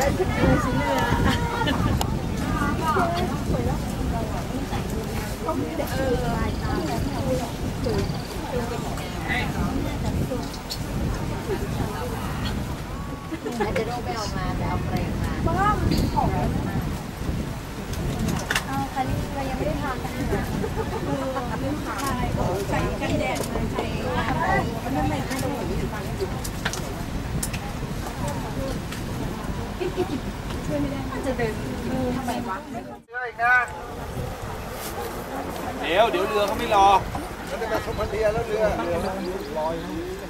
อาจจะต้องไปเอามาไปเอาเปรย์มาเอาคันนี้เรายังไม่ได้ทานกันนะใส่กันแดดมาใส่มันทำไมไม่ต้องเหมือนกัน ช่วยไม่ได้จะเดินทำไมวะเรืออีกนะเดี๋ยวเดี๋ยวเรือเขาไม่รอมันจะมาสมพันเดียแล้วเรือ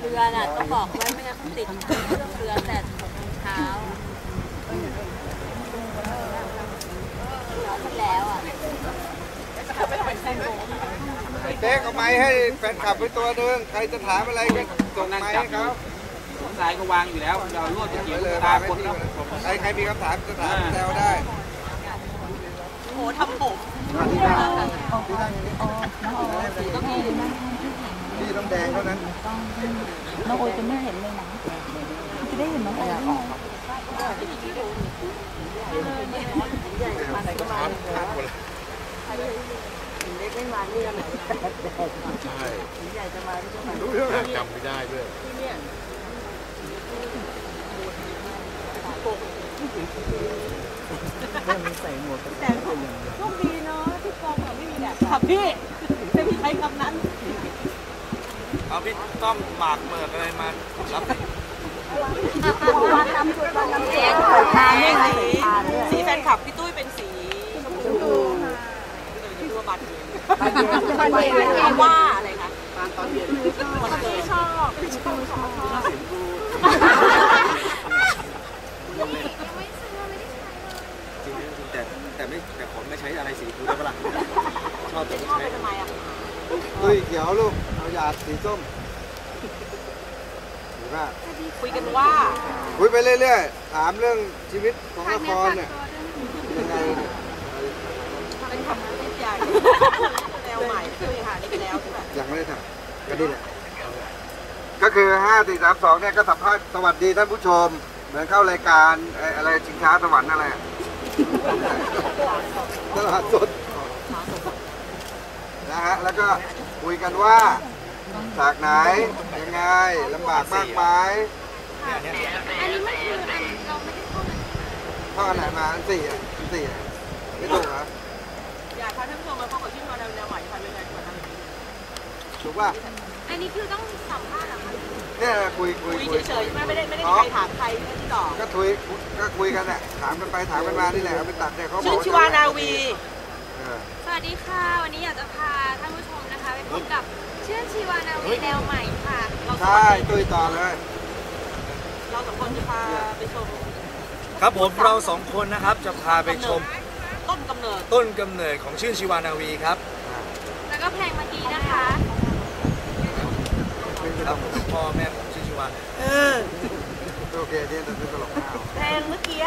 เรือน่ะต้องบอกไว้ไม่งั้นต้องติดเครื่องเรือแต่หกโมงเช้าที่แล้วอะเจ๊กเอาไม้ให้แฟนคลับไปตัวนึงใครจะถามอะไรก็ส่งไม้ให้เขา ทรายก็วางอยู่แล้วเราลวดตะเกียไปบเลยตามาคนที่แล้วใครใครมีคำถามจะถามแซวได้โหทำผมที่นั่งที่นั่งอย่างนี้ที่น้ำแดงเท่านั้นน้องโอยจะไม่เห็นเลยนะจะได้เห็นน้องโอยได้ไงจำไม่ได้ด้วย ค่ะพี่ไม่มีใครคำนั้น เอาพี่ต้อมหมากเมิกอะไรมารับแจ้งเปิดทางด้วยไงสีแฟนคลับพี่ตุ้ยเป็นสีชมพูพี่ตัวบัตรบัตรเย็นว่าอะไรคะตอนเย็นวันเกิดชอบชอบชอบ จริงๆแต่แต่ไม่แต่ผมไม่ใช้อะไรสีฟูได้ปะล่ะชอบแต่ไม่ชอบใช้ไปทำไมอะตุ้ยเขียวลูกเอาหยาดสีส้มหรือว่าคุยกันว่าคุยไปเรื่อยๆถามเรื่องชีวิตของละครเนี่ยยังไงเนี่ยเป็นคำพูดใหญ่แนวใหม่คือค่ะนี่ไปแล้วใช่ไหมยังไม่ได้ทำก็นี่แหละ ก็คือ 5 4 3 2 เนี่ยก็สัมภาษณ์สวัสดีท่านผู้ชม เหมือนเข้ารายการเอ่ออะไรชิงช้าสวรรค์อะไรอะตลาดสดนะฮะแล้วก็คุยกันว่าจากไหนยังไงลำบากมากไหมอันนี้ไม่คืออันเราไม่ได้เข้ามาเข้าอันไหนมาอันสี่อะอันสี่อะไม่ถูกเหรอ อยากพาท่านผู้ชมมาพบกับชื่อมาแนวแนวใหม่ค่ะเป็นไงคะ ถูกป่ะอันนี้คือต้องสัมภาษณ์เหรอคะเนี่ยคุยคุยคุยคุยเฉยๆใช่ไหมไม่ได้ไม่ได้มีใครถามใครที่ต่อก็คุยก็คุยกันแหละถามกันไปถามกันมานี่แหละเอาไปตัดเนี่ยเขาบชื่ออกชิวานาวี เออสวัสดีค่ะ วันนี้อยากจะพาท่านผู้ชมนะคะ ไปพบกับเชื่อชีวานาวีแนวใหม่ค่ะ เราสองใช่คนตุยต่อเลยเราสองคนจะพาไปชมครับผมเราสองคนนะครับจะพาไปชมต้นกำเนิดต้นกำเนิดของชื่นชีวานาวีครับ แล้วก็เพลงเมื่อกี้นะคะ ครับพ่อแม่ของชื่นชีวา โอเคเนี่ยจะเป็นตลกข้าวเพลงเมื่อกี้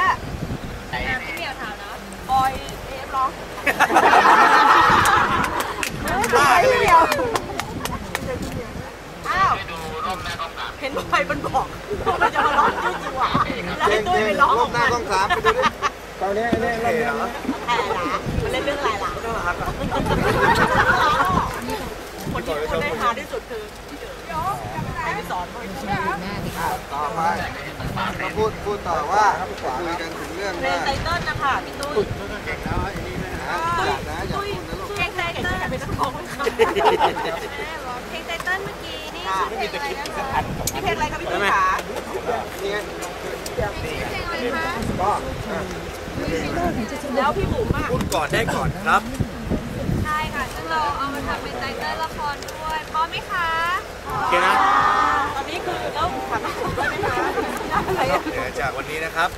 พี่เหมียวถามเนาะบอยเอฟร้องบ้าเลยเดียวอ้าวเห็นบอยมันบอกว่ามันจะมาร้องชื่อจิวอะแล้วเก่ให้งตุ้ยเก่งไปร้องรอบหน้าต้องสามไปดูดิตอนนี้เนี่ยรอบนี้แต่หลามันเล่นเรื่องอะไรล่ะคนที่คนได้ฮาที่สุดคือพี่เจอใครไปสอนเขา ต่อไปก็พูดพูดต่อว่าคุยกันถึงเรื่องเพลงว่าไตเติ้ลนะคะพี่ตุ้ยอย่านะอย่าพูดนะลูกเพลงไตเติ้ลเป็นนักร้องไหมคะเพลงไตเติ้ลเมื่อกี้นี่ชื่อเพลงอะไรนะคะนี่เพลงอะไรคะพี่ตุ้ยขานี่ไงชื่อเพลงอะไรคะก็แล้วพี่บุ๋มอะพูดก่อนได้ก่อนครับ ใช่ค่ะซึ่งเราเอามาทำเป็นไตเติ้ลละครด้วยพร้อมไหมคะ โอเคนะ ตอนนี้คือแล้วถามพี่บุ๋มได้ไหมคะ อะไรอะเดี๋ยวจากวันนี้นะครับ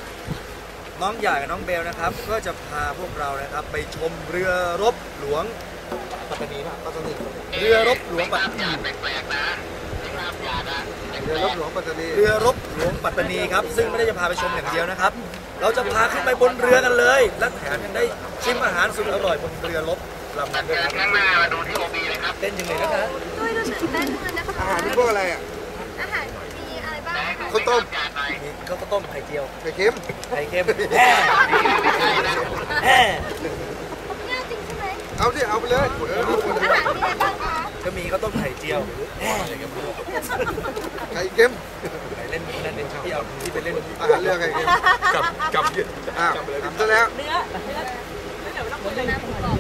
น้องใหญ่กับน้องเบลนะครับ ก็จะพาพวกเรานะครับ ไปชมเรือรบหลวงปัตตานีนะปัตตานีเรือรบหลวงปัตตานีเรือรบหลวงปัตตานีเรือรบหลวงปัตตานีครับ ซึ่งไม่ได้จะพาไปชมอย่างเดียวนะครับ เราจะพาขึ้นไปบนเรือกันเลย และแถมยังได้ชิมอาหารสุดอร่อยบนเรือรบลำนั้นด้วยครับมาดูที่โอบีเลยครับเต้นยังไงนะคะด้วยดูตื่นเต้นเลยนะคะอาหารนี่พวกอะไรอะอาหารมีอะไรบ้างคะข้าวต้มมีข้าว ต้มไข่เจียว ไข่เค็มไข่เค็มแห่แห่ง่ายจริงใช่ไหมเอาดิเอาไปเลยเออเอาหมดเลยอาหารมีอะไรบ้างคะก็มีข้าวต้มไข่เจียวแห่ไข่เค็มไปเล่นนั่นเล่นที่เอาที่ไปเล่นอาหารเรือไข่เค็มกับกับยืดอ้าวทำซะแล้วเนื้อเนื้อเดี๋ยวเราคุยอะไรขอโทษเล่นเงียบนี่นะ